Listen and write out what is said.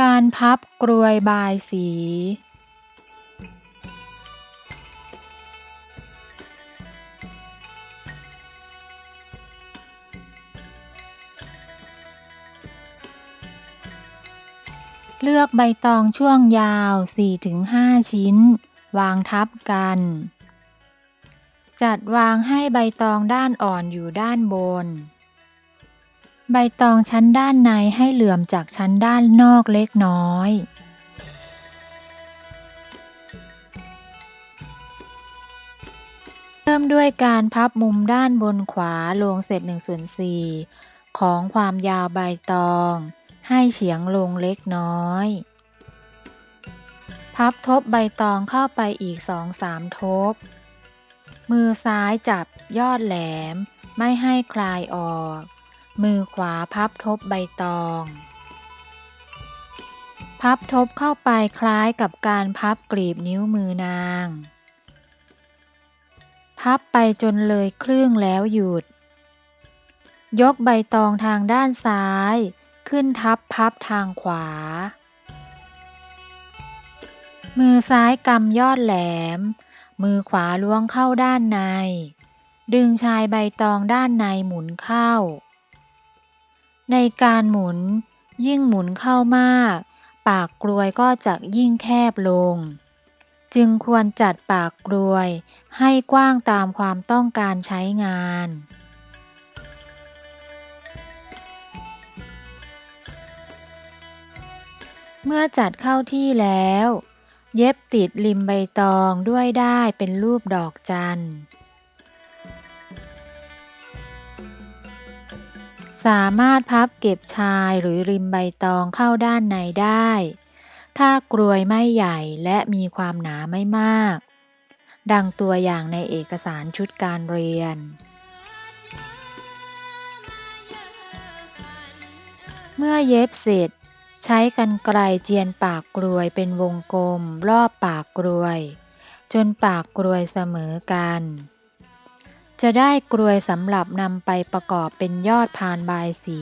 การพับกรวยบายสี เลือกใบตองช่วงยาว 4-5 ชิ้น วางทับกัน จัดวางให้ใบตองด้านอ่อนอยู่ด้านบน ใบตองชั้นด้านในให้เหลื่อมจากชั้นด้านนอกเล็กน้อย เริ่มด้วยการพับมุมด้านบนขวาลงเศษ1ส่วน4ของความยาวใบตอง ให้เฉียงลงเล็กน้อย พับทบใบตองเข้าไปอีก 2-3 ทบ มือซ้ายจับยอดแหลมไม่ให้คลายออก มือขวาพับทบใบตอง พับทบเข้าไปคล้ายกับการพับกลีบนิ้วมือนาง พับไปจนเลยครึ่งแล้วหยุด ยกใบตองทางด้านซ้าย ขึ้นทับพับทางขวา มือซ้ายกำยอดแหลม มือขวาล้วงเข้าด้านในดึงชายใบตองด้านในหมุนเข้า ในการหมุน ยิ่งหมุนเข้ามาก ปากกลวยก็จะยิ่งแคบลง จึงควรจัดปากกลวยให้กว้างตามความต้องการใช้งานเมื่อจัดเข้าที่แล้ว เย็บติดริมใบตองด้วยได้เป็นรูปดอกจันทร์ สามารถพับเก็บชายหรือริมใบตองเข้าด้านในได้ ถ้ากรวยไม่ใหญ่และมีความหนาไม่มาก ดังตัวอย่างในเอกสารชุดการเรียน เมื่อเย็บเสร็จ ใช้กรรไกรเจียนปากกรวยเป็นวงกลมรอบปากกรวย จนปากกรวยเสมอกัน จะได้กรวยสำหรับนำไปประกอบเป็นยอดพานบายสี